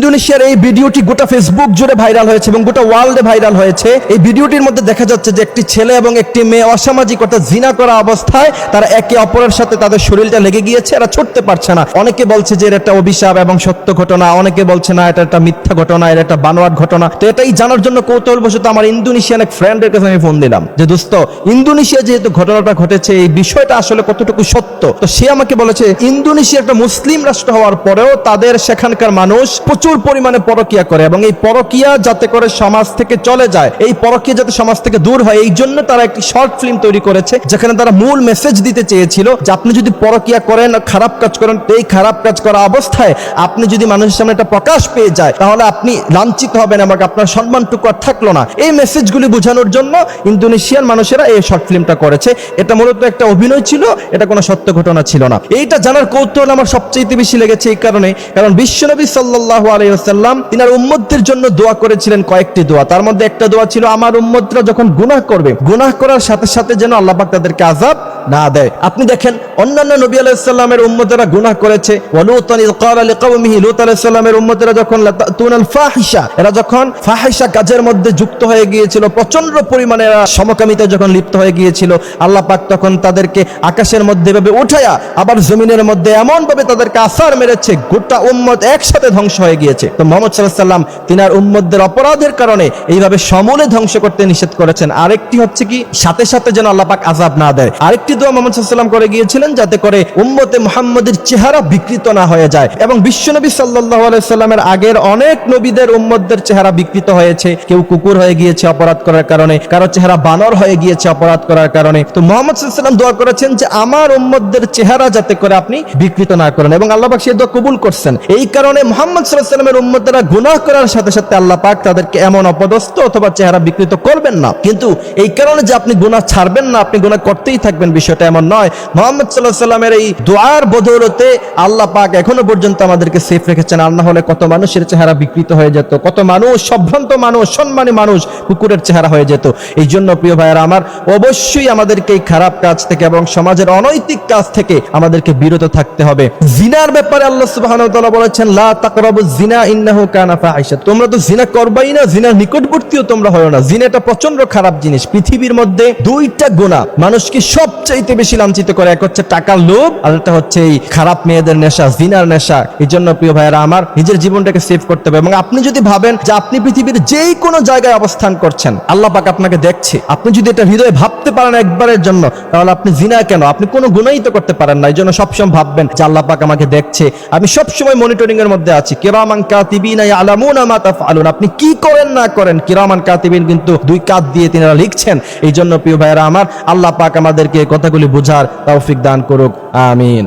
ইন্দোনেশিয়ার এই ভিডিওটি গোটা ফেসবুক জুড়ে ভাইরাল হয়েছে এবং গোটা ওয়ার্ল্ডে ভাইরাল হয়েছে। এই ভিডিওটির মধ্যে দেখা যাচ্ছে যে একটি ছেলে এবং একটি মেয়ে অসামাজিক অর্থাৎ জিনা করা অবস্থায় তারা একে অপরের সাথে তাদের শরীরটা লেগে গিয়েছে, এরা ছুটতে পারছে না। অনেকে বলছে যে এর একটা অভিশাপ এবং সত্য ঘটনা, অনেকে বলছে না, এটা একটা মিথ্যা ঘটনা এটা একটা বানোয়াট ঘটনা। তো এটাই জানার জন্য কৌতূহলবশত আমার ইন্দোনেশিয়ান এক ফ্রেন্ডের কাছে আমি ফোন দিলাম যে, দোস্ত ইন্দোনেশিয়া যেহেতু ঘটনাটা ঘটেছে, এই বিষয়টা আসলে কতটুকু সত্য? তো সে আমাকে বলেছে ইন্দোনেশিয়া একটা মুসলিম রাষ্ট্র হওয়ার পরেও তাদের সেখানকার মানুষ প্রচুর পরিমাণে পরকিয়া করে এবং এই পরকিয়া যাতে করে সমাজ থেকে চলে যায়, এই পরকিয়া যাতে সমাজ থেকে দূর হয়, এই জন্য তারা একটি শর্ট ফিল্ম তৈরি করেছে, যেখানে তারা মূল মেসেজ দিতে চেয়েছিল যে আপনি যদি পরকিয়া করেন, খারাপ কাজ করেন, এই খারাপ কাজ করা অবস্থায় আপনি যদি মানুষের সামনে একটা প্রকাশ পেয়ে যায়, তাহলে আপনি লাঞ্ছিত হবেন এবং আপনার সম্মানটুকু আর থাকল না। এই মেসেজগুলি বোঝানোর জন্য ইন্দোনেশিয়ান মানুষেরা এই শর্ট ফিল্মটা করেছে। এটা মূলত একটা অভিনয় ছিল, এটা কোনো সত্য ঘটনা ছিল না। এইটা জানার কৌতূহল আমার সবচেয়ে বেশি লেগেছে এই কারণে, কারণ বিশ্বনবী সাল্লাহ আলাইসাল্লাম তিনার উম্মতদের জন্য দোয়া করেছিলেন কয়েকটি দোয়া। তার মধ্যে একটা দোয়া ছিল, আমার উম্মতরা যখন গুনাহ করবে, গুনাহ করার সাথে সাথে যেন আল্লাহ পাক তাদেরকে আজাব না দেয়। আপনি দেখেন, অন্যান্য নবী আলাইসাল্লামের উম্মতেরা গুনাহ করেছে। জমিনের মধ্যে এমন ভাবে তাদেরকে আসার মেরেছে, গোটা একসাথে ধ্বংস হয়ে গিয়েছে। তো মোহাম্মদ অপরাধের কারণে এইভাবে সমূলে ধ্বংস করতে নিষেধ করেছেন। আরেকটি হচ্ছে কি, সাথে সাথে যেন আল্লাহ পাক আজাব না দেয়। আরেকটি দোয়া মোহাম্মদ সাল্লাম করে গিয়েছিলেন যাতে করে উম্মতে মুহাম্মদের চেহারা বিকৃত না হয়ে যায়। এবং বিশ্বনবী সাল্লাহ আগের অনেক নবীদের উম্মতদের চেহারা বিকৃত হয়েছে। কেউ কুকুর হয়ে গিয়েছে অপরাধ করার কারণে, কারও চেহারা বানর হয়ে গিয়েছে অপরাধ করার কারণে। তো মোহাম্মদ সাল্লাম দোয়া করেছেন যে, আমার উম্মতদের চেহারা যাতে করে আপনি বিকৃত না করেন। এবং আল্লাহ পাক দোয়া কবুল করছেন। এই কারণে মোহাম্মদ উম্মতরা করার সাথে সাথে আল্লাহ পাক তাদেরকে এমন অপদস্থ অথবা চেহারা বিকৃত করবেন না। কিন্তু এই কারণে যে আপনি গুনাহ ছাড়বেন না, আপনি গুনাহ করতেই থাকবেন বিষয়টা এমন নয়। মোহাম্মদ সাল্লাহ সাল্লামের এই দোয়ার বদৌলতে আল্লাহ পাক এখনও পর্যন্ত আমাদেরকে সেফ রেখেছেন। আর না হলে কত মানুষের চেহারা বিকৃত হয়ে যেত, কত মানুষ, সভ্রান্ত মানুষ, সম্মানী মানুষ কুকুরের চেহারা হয়ে যেত। এই জন্য প্রিয় ভাইয়েরা আমার, অবশ্যই আমাদেরকে এই খারাপ কাজ থেকে এবং সমাজের অনৈতিক কাজ থেকে আমাদেরকে বিরত থাকতে হবে। জিনার ব্যাপারে আল্লাহ তাআলা বলেছেন, লা তাকরাবু জিনা, ইন্নাহু কানা ফাহিশা তোমরা তো জিনা করবাই না, জিনার নিকটবর্তীও তোমরা হয় না। জিনা এটা প্রচণ্ড খারাপ জিনিস। পৃথিবীর মধ্যে দুইটা গুনাহ, মানুষকে সবচাইতে বেশি লাঞ্ছিত করে। এক হচ্ছে টাকার লোভ, আর একটা হচ্ছে এই খারাপ মেয়েদের নেশা, জিনার নেশা। এই জন্য প্রিয় ভাইয়েরা, আমার নিজের জীবনটাকে সেভ করতে হবে। এবং আপনি যদি ভাবেন যে আপনি পৃথিবীর যেই কোনো জায়গায় অবস্থান করছেন, আল্লাহ পাক আপনাকে দেখছে। আপনি যদি এটা হৃদয়ে ভাবতে পারেন একবারের জন্য, তাহলে আপনি জিনা কেন? আপনি কোনো গুণাই তো করতে পারেন না। এই জন্য সবসময় ভাববেন যে আল্লাহ পাক আমাকে দেখছে। আমি সবসময় মনিটরিং এর মধ্যে আছি। কিরামান কাতিবিনা ইয়ালামুনা মা তাফআলুন। আপনি কি করেন না করেন? কিরামান কাতিবিন কিন্তু দুই কাত দিয়ে তিনারা লিখছেন। এই জন্য প্রিয় ভাইয়েরা, আমার আল্লাহ পাক আমাদেরকে কথাগুলি বুঝার তৌফিক দান করুক আমিন।